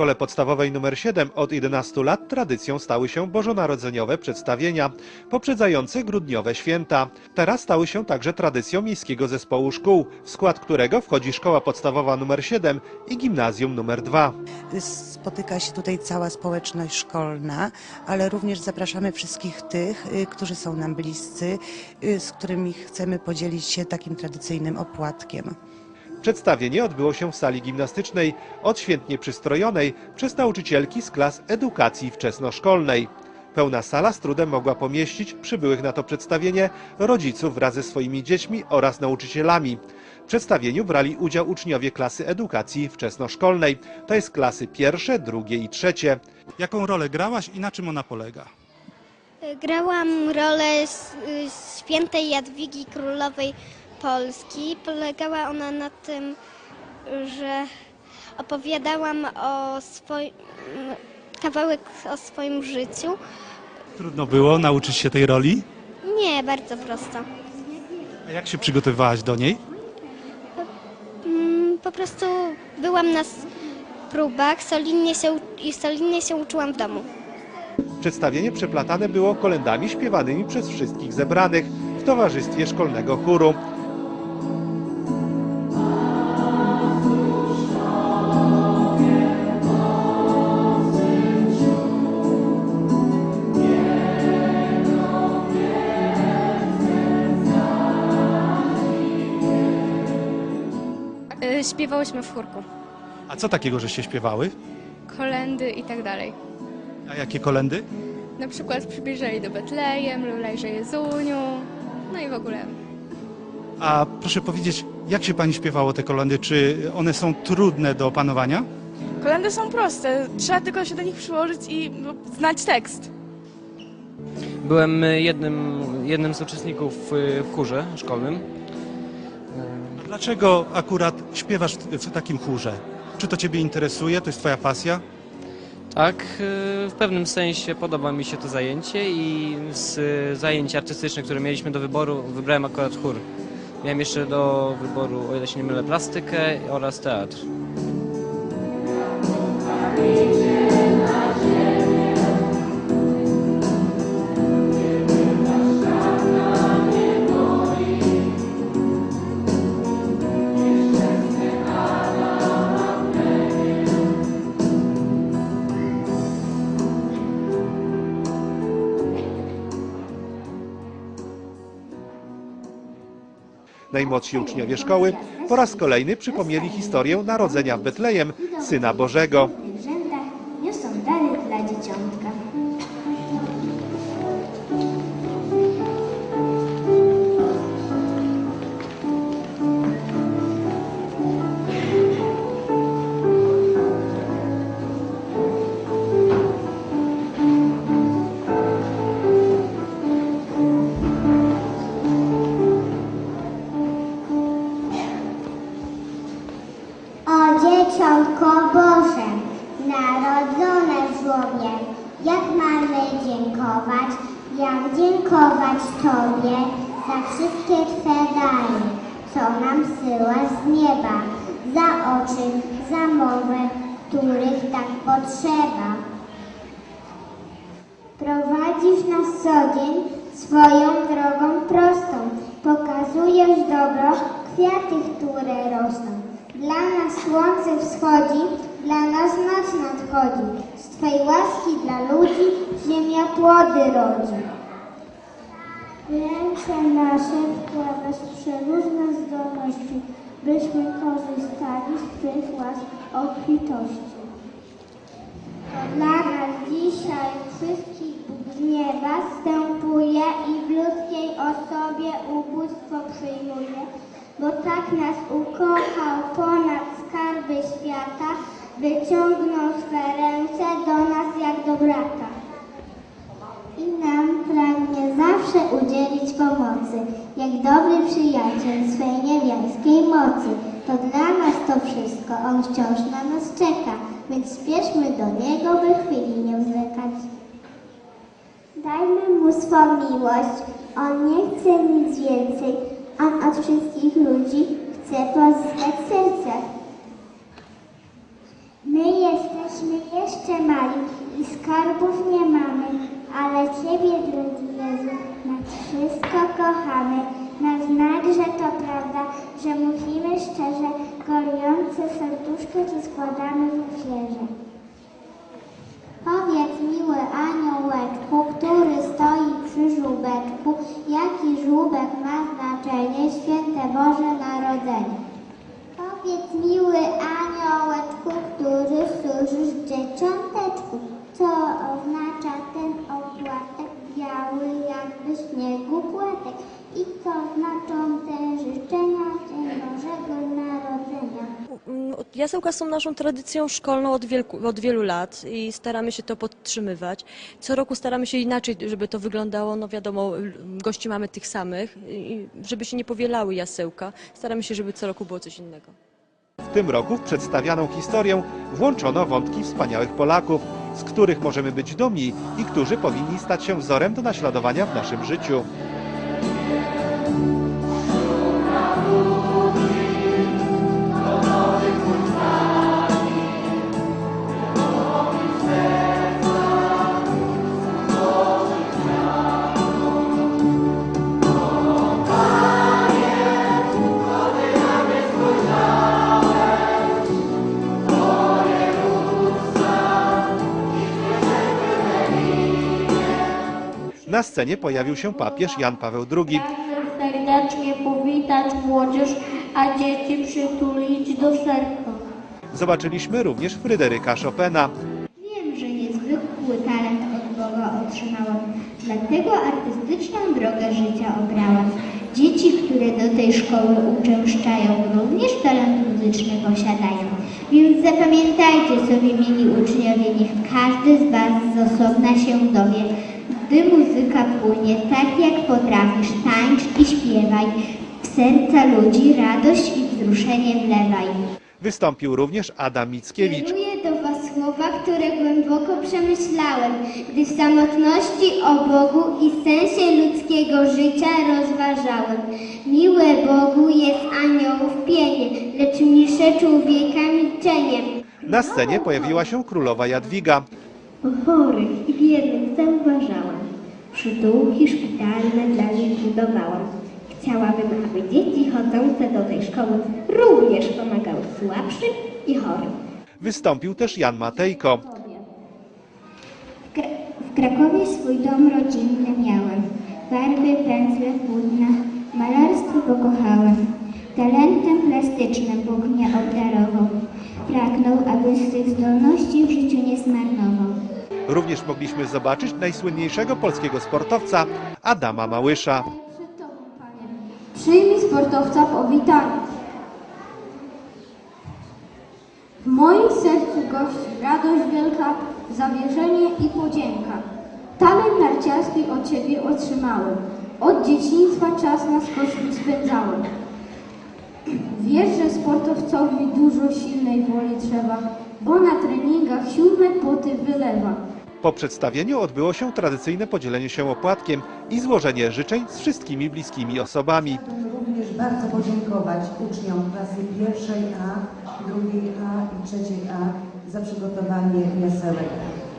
szkole podstawowej nr 7 od 11 lat tradycją stały się bożonarodzeniowe przedstawienia, poprzedzające grudniowe święta. Teraz stały się także tradycją miejskiego zespołu szkół, w skład którego wchodzi szkoła podstawowa nr 7 i gimnazjum nr 2. Spotyka się tutaj cała społeczność szkolna, ale również zapraszamy wszystkich tych, y, którzy są nam bliscy, y, z którymi chcemy podzielić się takim tradycyjnym opłatkiem. Przedstawienie odbyło się w sali gimnastycznej, odświętnie przystrojonej przez nauczycielki z klas edukacji wczesnoszkolnej. Pełna sala z trudem mogła pomieścić przybyłych na to przedstawienie rodziców wraz ze swoimi dziećmi oraz nauczycielami. W przedstawieniu brali udział uczniowie klasy edukacji wczesnoszkolnej, to jest klasy pierwsze, drugie i trzecie. Jaką rolę grałaś i na czym ona polega? Grałam rolę y, świętej Jadwigi Królowej Polski. Polegała ona na tym, że opowiadałam o swoim kawałek o swoim życiu. Trudno było nauczyć się tej roli? Nie, bardzo prosto. A jak się przygotowywałaś do niej? Mm, Po prostu byłam na próbach solidnie się, i solidnie się uczyłam w domu. Przedstawienie przeplatane było kolendami śpiewanymi przez wszystkich zebranych w towarzystwie szkolnego chóru. Y, Śpiewałyśmy w chórku. A co takiego, żeście śpiewały? Kolendy i tak dalej. A jakie kolendy? Na przykład przybliżali do Betlejem, Lulejże Jezuniu, no i w ogóle. A proszę powiedzieć, jak się pani śpiewało te kolendy? Czy one są trudne do opanowania? Kolendy są proste, trzeba tylko się do nich przyłożyć i no, znać tekst. Byłem y, jednym, jednym z uczestników y, w chórze szkolnym. Dlaczego akurat śpiewasz w, takim chórze? Czy to ciebie interesuje? To jest twoja pasja? Tak, y, w pewnym sensie podoba mi się to zajęcie i z zajęć artystycznych, które mieliśmy do wyboru, wybrałem akurat chór. Miałem jeszcze do wyboru, o ile się nie mylę, plastykę oraz teatr. Najmłodsi uczniowie szkoły po raz kolejny przypomnieli historię narodzenia w Betlejem Syna Bożego. Syłasz z nieba, za oczy, za mowę, których tak potrzeba. Prowadzisz nas co dzień swoją drogą prostą, pokazujesz dobro, kwiaty, które rosną. Dla nas słońce wschodzi, dla nas noc nadchodzi. Z Twej łaski dla ludzi ziemia płody rodzi. Ręce nasze wkładasz przeróżne zdolności, byśmy korzystali z Twych łask obfitości. To dla nas dzisiaj wszystkich Bóg wstępuje i w ludzkiej osobie ubóstwo przyjmuje, bo tak nas ukochał ponad skarby świata, wyciągnął swe ręce do nas jak do brata. Nam pragnie zawsze udzielić pomocy, jak dobry przyjaciel swej niebiańskiej mocy. To dla nas to wszystko, On wciąż na nas czeka, więc spieszmy do Niego, by chwili nie zwlekać. Dajmy Mu swą miłość, On nie chce nic więcej, On od wszystkich ludzi chce pozyskać serce. My jesteśmy jeszcze mali i skarbów nie mamy, kochamy. Na znak, że to prawda, że mówimy szczerze, gorujące serduszko Ci składamy w ofierze. Powiedz, miły aniołeczku, który stoi przy żółbeczku, jaki żółbek ma znaczenie, święte Boże Narodzenie. Powiedz, miły aniołeczku, który służysz co znaczą te życzenia Dzień Bożego Narodzenia. Mm, Jasełka są naszą tradycją szkolną od, wielku, od wielu lat i staramy się to podtrzymywać. Co roku staramy się inaczej, żeby to wyglądało. No wiadomo, gości mamy tych samych, i żeby się nie powielały jasełka. Staramy się, żeby co roku było coś innego. W tym roku w przedstawianą historię włączono wątki wspaniałych Polaków, z których możemy być dumni i którzy powinni stać się wzorem do naśladowania w naszym życiu. Na scenie pojawił się papież Jan Paweł II. Chcę serdecznie powitać młodzież, a dzieci przytulić do serca. Zobaczyliśmy również Fryderyka Chopina. Wiem, że niezwykły talent od Boga otrzymałam, dlatego artystyczną drogę życia obrałam. Dzieci, które do tej szkoły uczęszczają, również talent muzyczny posiadają. Więc zapamiętajcie sobie, mili uczniowie, niech każdy z Was z osobna się dowie. Gdy muzyka płynie tak jak potrafisz, tańcz i śpiewaj. W serca ludzi radość i wzruszenie wlewaj. Wystąpił również Adam Mickiewicz. Kieruję do Was słowa, które głęboko przemyślałem, gdy w samotności o Bogu i sensie ludzkiego życia rozważałem. Miłe Bogu jest aniołów pienie, lecz milsze człowieka milczeniem. Na scenie pojawiła się królowa Jadwiga. Chorych i biednych zauważałam. Przytułki szpitalne dla nich budowałam. Chciałabym, aby dzieci chodzące do tej szkoły również pomagały słabszym i chorym. Wystąpił też Jan Matejko. W Kra- W Krakowie swój dom rodzinny miałem. Farby, pędzle, płótna, malarstwo pokochałem. Talentem plastycznym Bóg mnie obdarował. Pragnął, aby z tych zdolności w życiu nie zmarnował. Również mogliśmy zobaczyć najsłynniejszego polskiego sportowca Adama Małysza. Przyjmij sportowca powitanie. W moim sercu gości radość wielka, zawierzenie i podzięka. Talent narciarski od Ciebie otrzymałem. Od dzieciństwa czas na skoczni spędzałem. Wiesz, że sportowcowi dużo silnej woli trzeba, bo na treningach siódme poty wylewa. Po przedstawieniu odbyło się tradycyjne podzielenie się opłatkiem i złożenie życzeń z wszystkimi bliskimi osobami. Chciałabym również bardzo podziękować uczniom klasy pierwszej A, drugiej A i trzeciej A za przygotowanie jasełek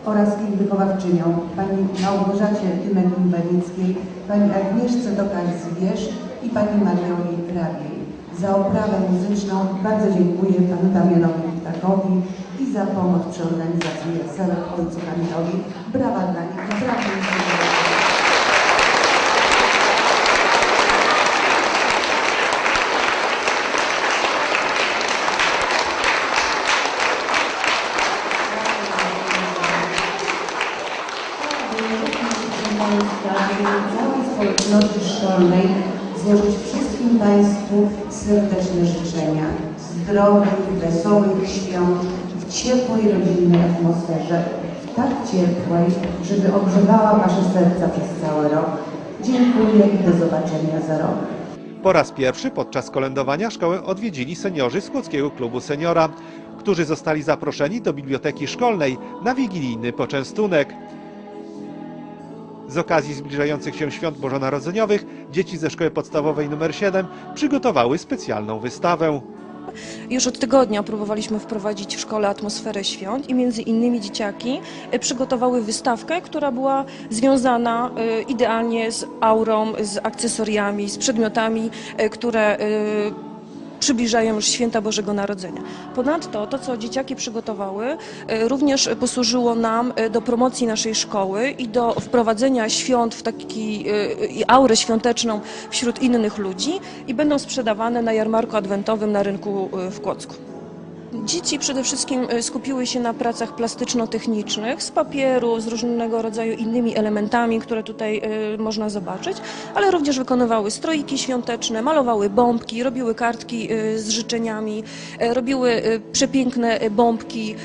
oraz ich wychowawczyniom, pani Małgorzacie Tymek-Inwalickiej, pani Agnieszce Tokarz-Zwierz i pani Marioli Rabiej. Za oprawę muzyczną bardzo dziękuję panu Damianowi I za pomoc przy organizacji jasełek ojcu Kamilowi. Brawa dla nich, naprawdę całej społeczności szkolnej złożyć wszystkim Państwu serdeczne życzenia zdrowych, wesołych świąt w ciepłej, rodzinnej atmosferze, tak ciepłej, żeby ogrzewała Wasze serca przez cały rok. Dziękuję i do zobaczenia za rok. Po raz pierwszy podczas kolędowania szkołę odwiedzili seniorzy z Kłodzkiego Klubu Seniora, którzy zostali zaproszeni do biblioteki szkolnej na wigilijny poczęstunek. Z okazji zbliżających się świąt bożonarodzeniowych dzieci ze szkoły podstawowej nr 7 przygotowały specjalną wystawę. Już od tygodnia próbowaliśmy wprowadzić w szkole atmosferę świąt i między innymi dzieciaki e, przygotowały wystawkę, która była związana e, idealnie z aurą, z akcesoriami, z przedmiotami, e, które przybliżają już święta Bożego Narodzenia. Ponadto to, co dzieciaki przygotowały, e, również posłużyło nam e, do promocji naszej szkoły i do wprowadzenia świąt w taki e, i aurę świąteczną wśród innych ludzi i będą sprzedawane na jarmarku adwentowym na rynku w Kłodzku. Dzieci przede wszystkim e, skupiły się na pracach plastyczno-technicznych z papieru, z różnego rodzaju innymi elementami, które tutaj e, można zobaczyć, ale również wykonywały stroiki świąteczne, malowały bombki, robiły kartki e, z życzeniami, robiły przepiękne bombki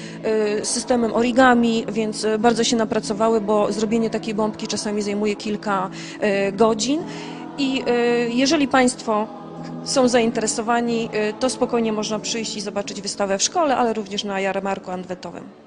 z systemem origami, więc bardzo się napracowały, bo zrobienie takiej bombki czasami zajmuje kilka godzin. I jeżeli Państwo są zainteresowani, y, to spokojnie można przyjść i zobaczyć wystawę w szkole, ale również na jarmarku adwentowym.